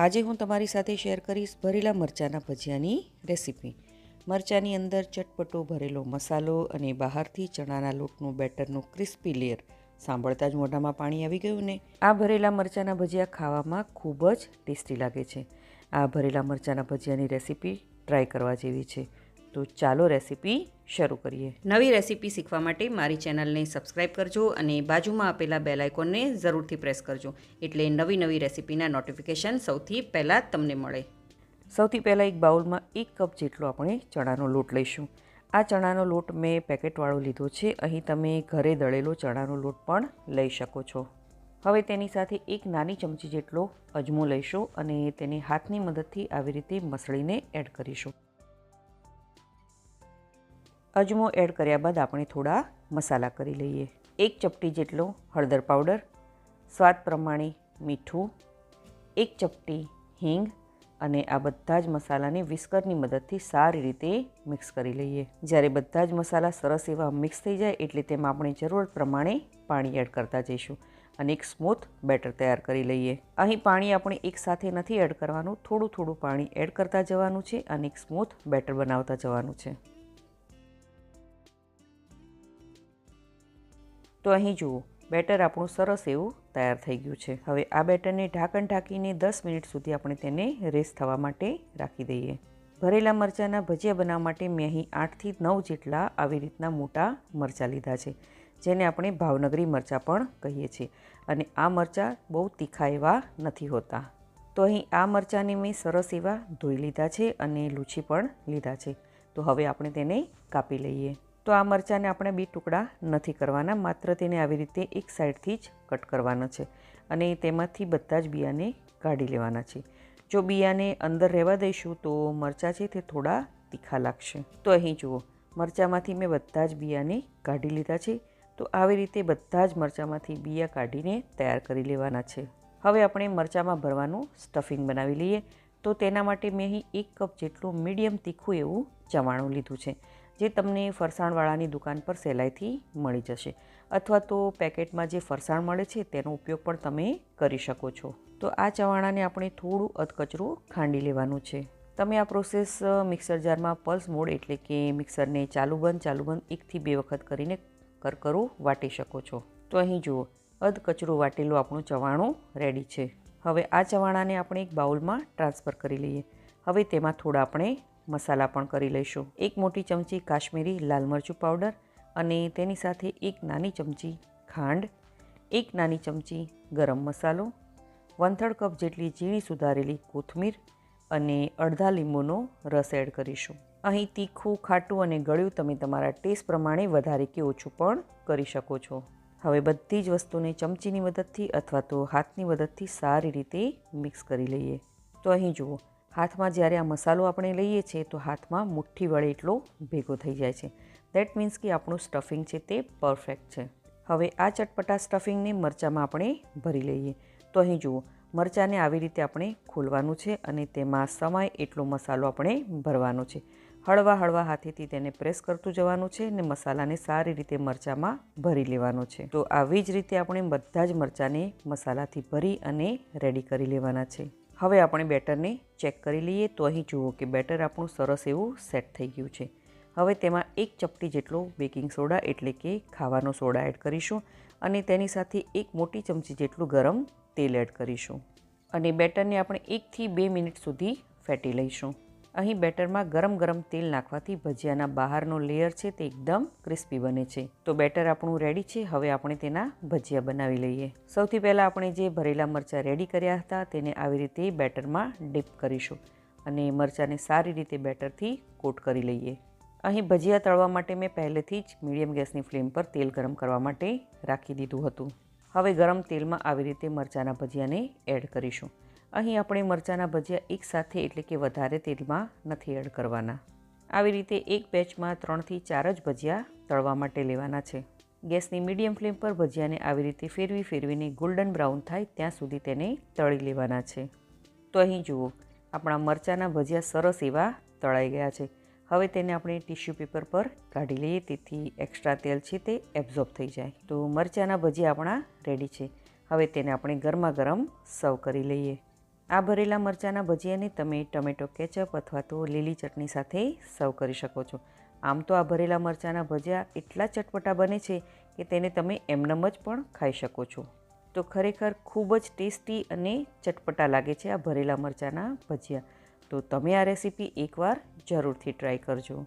આજે હું તમારી સાથે શેર કરીશ ભરેલા મરચાંના ભજીયાની રેસીપી. મરચાંની અંદર ચટપટો ભરેલો મસાલો અને બહારથી ચણાના લોટનું બેટરનું ક્રિસ્પી લેયર. સાંભળતા જ મોઢામાં પાણી આવી ગયું ને? આ ભરેલા મરચાંના ભજીયા ખાવામાં ખૂબ જ ટેસ્ટી લાગે છે. આ ભરેલા મરચાંના ભજીયાની રેસીપી ટ્રાય કરવા જેવી છે. તો ચાલો રેસીપી શરૂ કરીએ. નવી રેસીપી શીખવા માટે મારી ચેનલને સબસ્ક્રાઈબ કરજો અને બાજુમાં આપેલા બેલ આઇકોનને જરૂરથી પ્રેસ કરજો. એટલે નવી નવી રેસીપીના નોટિફિકેશન સૌથી પહેલાં તમને મળે. સૌથી પહેલાં એક બાઉલમાં એક કપ જેટલો આપણે ચણાનો લોટ લઈશું. આ ચણાનો લોટ મેં પેકેટવાળો લીધો છે. અહીં તમે ઘરે દળેલો ચણાનો લોટ પણ લઈ શકો છો. હવે તેની સાથે એક નાની ચમચી જેટલો અજમો લઈશું અને તેને હાથની મદદથી આવી રીતે મસળીને એડ કરીશું. અજમો એડ કર્યા બાદ આપણે થોડા મસાલા કરી લઈએ. એક ચપટી જેટલો હળદર પાવડર, સ્વાદ પ્રમાણે મીઠું, એક ચપટી હિંગ અને આ બધા જ મસાલાને વિસ્કરની મદદથી સારી રીતે મિક્સ કરી લઈએ. જ્યારે બધા જ મસાલા સરસ એવા મિક્સ થઈ જાય એટલે તેમાં આપણે જરૂરત પ્રમાણે પાણી એડ કરતા જઈશું અને એક સ્મૂથ બેટર તૈયાર કરી લઈએ. અહીં પાણી આપણે એક સાથે નથી એડ કરવાનું, થોડું થોડું પાણી એડ કરતા જવાનું છે અને એક સ્મૂથ બેટર બનાવતા જવાનું છે. તો અહીં જુઓ, બેટર આપણું સરસ એવું તૈયાર થઈ ગયું છે. હવે આ બેટરને ઢાંકણ ઢાંકીને દસ મિનિટ સુધી આપણે તેને રેસ થવા માટે રાખી દઈએ. ભરેલા મરચાંના ભજીયા બનાવવા માટે મેં અહીં આઠથી નવ જેટલા આવી રીતના મોટા મરચાં લીધા છે, જેને આપણે ભાવનગરી મરચાં પણ કહીએ છીએ. અને આ મરચાં બહુ તીખા એવા નથી હોતા. તો અહીં આ મરચાંને મેં સરસ એવા ધોઈ લીધા છે અને લૂછી પણ લીધા છે. તો હવે આપણે તેને કાપી લઈએ. તો આ મરચાંને આપણે બે ટુકડા નથી કરવાના, માત્ર તેને આવી રીતે એક સાઈડથી જ કટ કરવાના છે અને તેમાંથી બધા જ બિયાને કાઢી લેવાના છે. જો બિયાને અંદર રહેવા દઈશું તો મરચાં છે તે થોડા તીખા લાગશે. તો અહીં જુઓ, મરચાંમાંથી મેં બધા જ બિયાને કાઢી લીધા છે. તો આવી રીતે બધા જ મરચાંમાંથી બિયા કાઢીને તૈયાર કરી લેવાના છે. હવે આપણે મરચાંમાં ભરવાનું સ્ટફિંગ બનાવી લઈએ. તો તેના માટે મેં અહીં એક કપ જેટલું મીડિયમ તીખું એવું ચવાણું લીધું છે. જે તમને ફરસાણવાળાની દુકાન પર સહેલાઈથી મળી જશે. અથવા તો પેકેટમાં જે ફરસાણ મળે છે, તેનો ઉપયોગ પણ તમે કરી શકો છો. તો આ ચવાણાને આપણે થોડું અધકચરું ખાંડી લેવાનું છે. તમે આ પ્રોસેસ મિક્સર જારમાં પલ્સ મોડ એટલે કે મિક્સરને ચાલુ બંધ ચાલુ બંધ એકથી બે વખત કરીને કરકરો વાટી શકો છો. તો અહીં જુઓ, અધકચરું વાટેલું આપણું ચવાણું રેડી છે. હવે આ ચવાણાને આપણે એક બાઉલમાં ટ્રાન્સફર કરી લઈએ. હવે તેમાં થોડા આપણે મસાલા પણ કરી લઈશું. એક મોટી ચમચી કાશ્મીરી લાલ મરચું પાવડર અને તેની સાથે એક નાની ચમચી ખાંડ, એક નાની ચમચી ગરમ મસાલો થર્ડ કપ જેટલી ઝીણી સુધારેલી કોથમીર અને અડધા લીંબુનો રસ એડ કરીશું. અહીં તીખું, ખાટું અને ગળ્યું તમે તમારા ટેસ્ટ પ્રમાણે વધારે કે ઓછું પણ કરી શકો છો. હવે બધી જ વસ્તુને ચમચીની મદદથી અથવા તો હાથની મદદથી સારી રીતે મિક્સ કરી લઈએ. તો અહીં જુઓ હાથમાં જ્યારે આ મસાલો આપણે લઈએ છીએ તો હાથમાં મુઠ્ઠી વળે એટલો ભેગો થઈ જાય છે. દેટ મીન્સ કે આપણું સ્ટફિંગ છે તે પરફેક્ટ છે. હવે આ ચટપટા સ્ટફિંગને મરચાંમાં આપણે ભરી લઈએ. તો અહીં જુઓ, મરચાંને આવી રીતે આપણે ખોલવાનું છે અને તેમાં સમાય એટલો મસાલો આપણે ભરવાનો છે. હળવા હળવા હાથેથી તેને પ્રેસ કરતું જવાનું છે અને મસાલાને સારી રીતે મરચાંમાં ભરી લેવાનો છે. તો આવી જ રીતે આપણે બધા જ મરચાંને મસાલાથી ભરી અને રેડી કરી લેવાના છે. હવે આપણે બેટરને ચેક કરી લઈએ. તો અહીં જુઓ કે બેટર આપણું સરસ એવું સેટ થઈ ગયું છે. હવે તેમાં એક ચપટી જેટલો બેકિંગ સોડા એટલે કે ખાવાનો સોડા એડ કરીશું અને તેની સાથે એક મોટી ચમચી જેટલું ગરમ તેલ એડ કરીશું. અને બેટરને આપણે એકથી બે મિનિટ સુધી ફેટી લઈશું. અહીં બેટરમાં ગરમ ગરમ તેલ નાખવાથી ભજીયાના બહારનો લેયર છે તે એકદમ ક્રિસ્પી બને છે. તો બેટર આપણું રેડી છે, હવે આપણે તેના ભજીયા બનાવી લઈએ. સૌથી પહેલાં આપણે જે ભરેલા મરચાં રેડી કર્યા હતા તેને આવી રીતે બેટરમાં ડીપ કરીશું અને મરચાંને સારી રીતે બેટરથી કોટ કરી લઈએ. અહીં ભજીયા તળવા માટે મેં પહેલેથી જ મીડિયમ ગેસની ફ્લેમ પર તેલ ગરમ કરવા માટે રાખી દીધું હતું. હવે ગરમ તેલમાં આવી રીતે મરચાંના ભજીયાને એડ કરીશું. અહીં આપણે મરચાંના ભજીયા એકસાથે એટલે કે વધારે તેલમાં નથી એડ કરવાના. આવી રીતે એક બેચમાં ત્રણથી ચાર જ ભજીયા તળવા માટે લેવાના છે. ગેસની મીડિયમ ફ્લેમ પર ભજીયાને આવી રીતે ફેરવી ફેરવીને ગોલ્ડન બ્રાઉન થાય ત્યાં સુધી તેને તળી લેવાના છે. તો અહીં જુઓ, આપણા મરચાંના ભજીયા સરસ એવા તળાઈ ગયા છે. હવે તેને આપણે ટિશ્યુ પેપર પર કાઢી લઈએ, તેથી એક્સ્ટ્રા તેલ છે તે એબ્ઝોર્બ થઈ જાય. તો મરચાંના ભજીયા આપણા રેડી છે. હવે તેને આપણે ગરમા ગરમ સર્વ કરી લઈએ. આ ભરેલા મરચાંના ભજીયાને તમે ટમેટો કેચઅપ અથવા તો લીલી ચટણી સાથે સર્વ કરી શકો છો. આમ તો આ ભરેલા મરચાંના ભજીયા એટલા ચટપટા બને છે કે તેને તમે એમનેમ જ પણ ખાઈ શકો છો. તો ખરેખર ખૂબ જ ટેસ્ટી અને ચટપટા લાગે છે આ ભરેલા મરચાંના ભજીયા. તો તમે આ રેસીપી એકવાર જરૂરથી ટ્રાય કરજો.